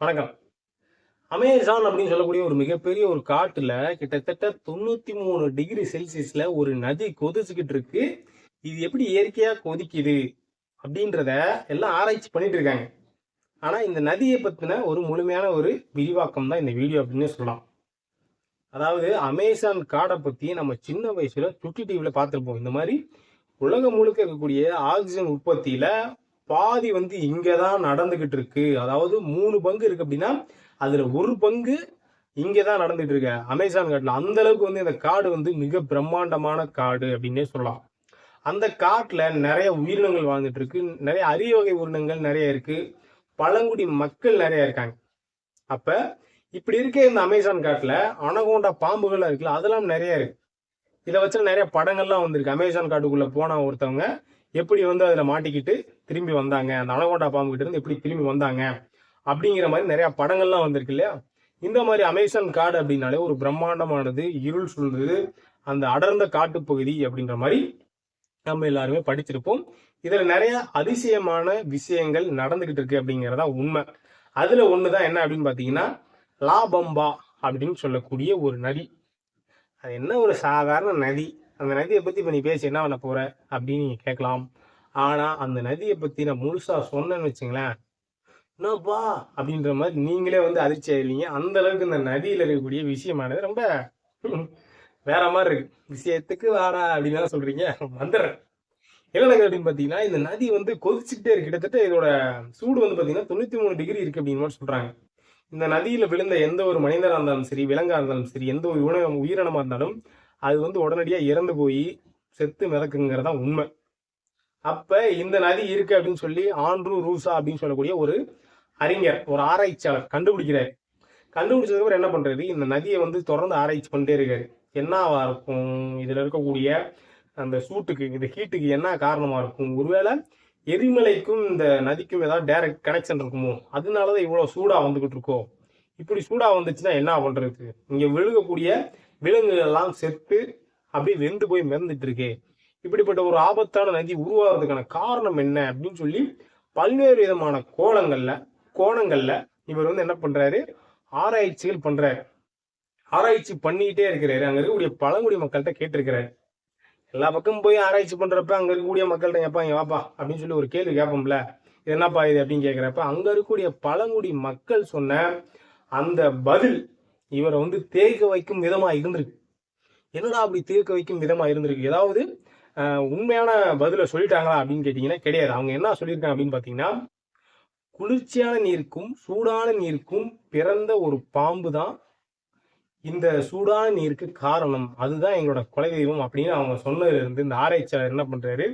வணக்கம். அமேசான் அப்படின்னு சொல்லக்கூடிய ஒரு மிகப்பெரிய ஒரு காட்டுல கிட்டத்தட்ட தொண்ணூத்தி மூணு டிகிரி செல்சியஸ்ல ஒரு நதி கொதிச்சுக்கிட்டு இருக்கு. இது எப்படி இயற்கையா கொதிக்குது அப்படின்றத எல்லாம் ஆராய்ச்சி பண்ணிட்டு இருக்காங்க. ஆனா இந்த நதியை பத்தின ஒரு முழுமையான ஒரு விரிவாக்கம் தான் இந்த வீடியோ அப்படின்னு சொல்லலாம். அதாவது அமேசான் காடை பத்தி நம்ம சின்ன வயசுல சுட்டி டிவில பார்த்துருப்போம். இந்த மாதிரி உலகம் முழுக்க இருக்கக்கூடிய ஆக்சிஜன் உற்பத்தியில பாதி வந்து இங்கே தான் நடந்துகிட்டு இருக்கு அதாவது மூணு பங்கு இருக்கு அப்படின்னா அதுல ஒரு பங்கு இங்கே தான் நடந்துட்டு இருக்கு அமேசான் காட்டில் அந்த அளவுக்கு வந்து இந்த காடு வந்து மிக பிரம்மாண்டமான காடு அப்படின்னே சொல்லலாம். அந்த காட்டுல நிறைய உயிரினங்கள் வாழ்ந்துட்டு இருக்கு நிறைய அரிய வகை உயிரினங்கள் நிறைய இருக்கு. பழங்குடி மக்கள் நிறைய இருக்காங்க. அப்ப இப்படி இருக்க இந்த அமேசான் காட்டுல அனகோண்டா பாம்புகள் இருக்குல்ல அதெல்லாம் நிறைய இருக்கு. இதை வச்சு நிறைய படங்கள்லாம் வந்திருக்கு. அமேசான் காட்டுக்குள்ள போன ஒருத்தவங்க எப்படி வந்து அதில் மாட்டிக்கிட்டு திரும்பி வந்தாங்க? அந்த அனகோண்டா பாம்பு கிட்ட இருந்து எப்படி திரும்பி வந்தாங்க? அப்படிங்கிற மாதிரி நிறையா படங்கள்லாம் வந்திருக்கு இல்லையா? இந்த மாதிரி அமேசான் காடு அப்படின்னாலே ஒரு பிரம்மாண்டமானது இருள் சூழ்ந்தது அந்த அடர்ந்த காட்டுப்பகுதி அப்படின்ற மாதிரி நம்ம எல்லாருமே படிச்சிருப்போம். இதுல நிறைய அதிசயமான விஷயங்கள் நடந்துகிட்டு இருக்கு அப்படிங்கிறதா உண்மை. அதுல ஒண்ணுதான் என்ன அப்படின்னு பாத்தீங்கன்னா லாபம்பா அப்படின்னு சொல்லக்கூடிய ஒரு நதி. அது என்ன ஒரு சாதாரண நதி? அந்த நதியை பத்தி இப்ப நீ பேசி என்ன பண்ண போற அப்படின்னு நீங்க கேட்கலாம். ஆனா அந்த நதியை பத்தி நான் முழுசா சொன்னேன்னு வச்சுங்களேன். என்னப்பா? அப்படின்ற மாதிரி நீங்களே வந்து அதிர்ச்சி ஆயிடுவீங்க. அந்த அளவுக்கு இந்த நதியில இருக்கக்கூடிய விஷயமானது ரொம்ப வேற மாதிரி இருக்கு. விஷயத்துக்கு வாடா அப்படின்னு சொல்றீங்க. வந்துடுறேன். என்ன அப்படின்னு பாத்தீங்கன்னா இந்த நதி வந்து கொதிச்சுக்கிட்டே இருக்கு. கிட்டத்தட்ட இதோட சூடு வந்து பாத்தீங்கன்னா தொண்ணூத்தி மூணு டிகிரி இருக்கு அப்படின்னு மாதிரி சொல்றாங்க. இந்த நதியில விழுந்த எந்த ஒரு மனிதராக இருந்தாலும் சரி விலங்கா இருந்தாலும் சரி எந்த ஒரு உணவு உயிரினமா இருந்தாலும் அது வந்து உடனடியாக இறந்து போய் செத்து மிதக்குங்கிறதா உண்மை. அப்போ இந்த நதி இருக்கு அப்படின்னு சொல்லி ஆண்ட்ரூ ரூசா அப்படின்னு சொல்லக்கூடிய ஒரு அறிஞர் ஒரு ஆராய்ச்சியாளர் கண்டுபிடிக்கிறார். கண்டுபிடிச்சதுக்கு என்ன பண்ணுறது இந்த நதியை வந்து தொடர்ந்து ஆராய்ச்சி பண்ணிட்டே இருக்காரு. என்னவா இருக்கும்? இதில் இருக்கக்கூடிய அந்த சூட்டுக்கு இந்த ஹீட்டுக்கு என்ன காரணமாக இருக்கும்? ஒருவேளை எரிமலைக்கும் இந்த நதிக்கும் ஏதாவது டைரக்ட் கனெக்ஷன் இருக்குமோ? அதனால தான் இவ்வளோ சூடாக வந்துக்கிட்டு இருக்கோம். இப்படி சூடாக வந்துச்சுன்னா என்ன பண்ணுறது இங்கே விழுகக்கூடிய விலங்குகள் எல்லாம் செத்து அப்படியே வெந்து போய் மிதந்துட்டு இருக்கு இப்படிப்பட்ட ஒரு ஆபத்தான நதி உருவாகிறதுக்கான காரணம் என்ன அப்படின்னு சொல்லி பல்வேறு விதமான கோணங்கள்ல கோணங்கள்ல இவர் வந்து என்ன பண்றாரு? ஆராய்ச்சிகள் பண்றாரு. ஆராய்ச்சி பண்ணிக்கிட்டே இருக்கிறாரு. அங்க இருக்கக்கூடிய பழங்குடி மக்கள்கிட்ட கேட்டிருக்கிறாரு. எல்லா பக்கமும் போய் ஆராய்ச்சி பண்றப்ப அங்க இருக்கக்கூடிய மக்கள்கிட்ட கேட்பாங்க வாப்பா அப்படின்னு சொல்லி ஒரு கேள்வி கேட்போம்ல. இது என்னப்பா இது அப்படின்னு கேட்கிறப்ப அங்க இருக்கக்கூடிய பழங்குடி மக்கள் சொன்ன அந்த பதில் இவரை வந்து தேக்க வைக்கும் விதமா இருந்திருக்கு. என்னடா அப்படி தேக்க வைக்கும் விதமா இருந்திருக்கு? ஏதாவது உண்மையான பதில சொல்லிட்டாங்களா அப்படின்னு கேட்டீங்கன்னா கிடையாது. அவங்க என்ன சொல்லியிருக்காங்க அப்படின்னு பாத்தீங்கன்னா குளிர்ச்சியான நீருக்கும் சூடான நீருக்கும் பிறந்த ஒரு பாம்பு தான் இந்த சூடான நீருக்கு காரணம். அதுதான் எங்களோட கொலை தெய்வம் அப்படின்னு அவங்க சொன்னதுல இருந்து இந்த ஆராய்ச்சியாளர் என்ன பண்றாரு?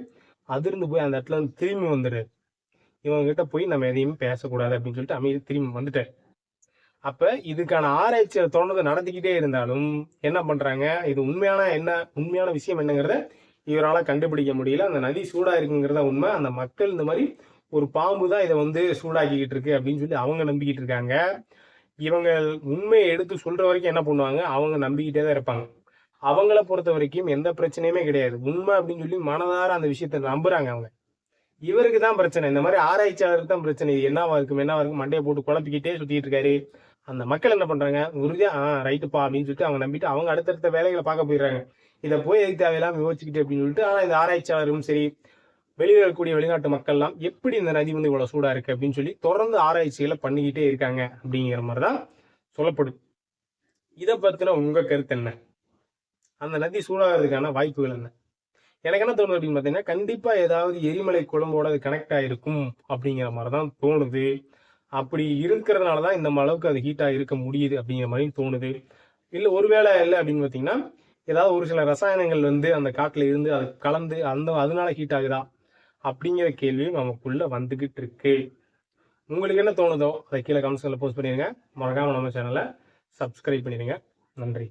அதிர்ந்து போய் அந்த இடத்துல இருந்து திரும்பி வந்துடுறாரு. இவங்க கிட்ட போய் நம்ம எதையுமே பேசக்கூடாது அப்படின்னு சொல்லிட்டு அமைதி திரும்பி வந்துட்டார். அப்போ இதுக்கான ஆராய்ச்சியை தொடர்ந்து நடத்திக்கிட்டே இருந்தாலும் என்ன பண்ணுறாங்க இது உண்மையான என்ன உண்மையான விஷயம் என்னங்கிறத இவரால் கண்டுபிடிக்க முடியல. அந்த நதி சூடாக இருக்குங்கிறத உண்மை. அந்த மக்கள் இந்த மாதிரி ஒரு பாம்பு தான் இதை வந்து சூடாக்கிக்கிட்டு இருக்கு அப்படின்னு சொல்லி அவங்க நம்பிக்கிட்டு இருக்காங்க. இவங்க உண்மையை எடுத்து சொல்கிற வரைக்கும் என்ன பண்ணுவாங்க? அவங்க நம்பிக்கிட்டே தான் இருப்பாங்க. அவங்கள பொறுத்த வரைக்கும் எந்த பிரச்சனையுமே கிடையாது. உண்மை அப்படின்னு சொல்லி மனதார அந்த விஷயத்த நம்புறாங்க அவங்க. இவருக்கு தான் பிரச்சனை. இந்த மாதிரி ஆராய்ச்சியாளருக்கு தான் பிரச்சனை. இது என்னவா இருக்கும் என்னவா இருக்கும் மண்டையை போட்டு குழப்பிக்கிட்டே சுத்திட்டு இருக்காரு. அந்த மக்கள் என்ன பண்றாங்க? உறுதியா ஆ ரைட்டுப்பா அப்படின்னு சொல்லிட்டு அவங்க நம்பிட்டு அவங்க அடுத்தடுத்த வேலைகளை பார்க்க போயிடுறாங்க. இதை போய் எதுக்கு தேவையில்லாம யோசிச்சுக்கிட்டு அப்படின்னு சொல்லிட்டு ஆனா இந்த ஆராய்ச்சியாளரும் சரி வெளியில் இருக்கக்கூடிய வெளிநாட்டு மக்கள்லாம் எப்படி இந்த நதி வந்து இவ்வளவு சூடா இருக்கு அப்படின்னு சொல்லி தொடர்ந்து ஆராய்ச்சிகளை பண்ணிக்கிட்டே இருக்காங்க அப்படிங்கிற மாதிரிதான் சொல்லப்படுது இதை பத்தின உங்க கருத்து என்ன? அந்த நதி சூடாகிறதுக்கான வாய்ப்புகள் என்ன? எனக்கு என்ன தோணுது அப்படின்னு பார்த்தீங்கன்னா கண்டிப்பாக ஏதாவது எரிமலை குழம்போட அது கனெக்ட் ஆகிருக்கும் அப்படிங்கிற மாதிரி தான் தோணுது. அப்படி இருக்கிறதுனால தான் இந்த அளவுக்கு அது ஹீட்டாக இருக்க முடியுது அப்படிங்கிற மாதிரி தோணுது. இல்லை ஒருவேளை இல்லை அப்படின்னு பார்த்தீங்கன்னா ஏதாவது ஒரு சில ரசாயனங்கள் வந்து அந்த காட்டில் இருந்து அது கலந்து அந்த அதனால ஹீட் ஆகுதா அப்படிங்கிற கேள்வியும் நமக்குள்ளே வந்துக்கிட்டு இருக்கு. உங்களுக்கு என்ன தோணுதோ அதை கீழே கமெண்ட்ஸில் போஸ்ட் பண்ணிடுங்க. மறக்காமல் நம்ம சேனலை சப்ஸ்கிரைப் பண்ணிடுங்க. நன்றி.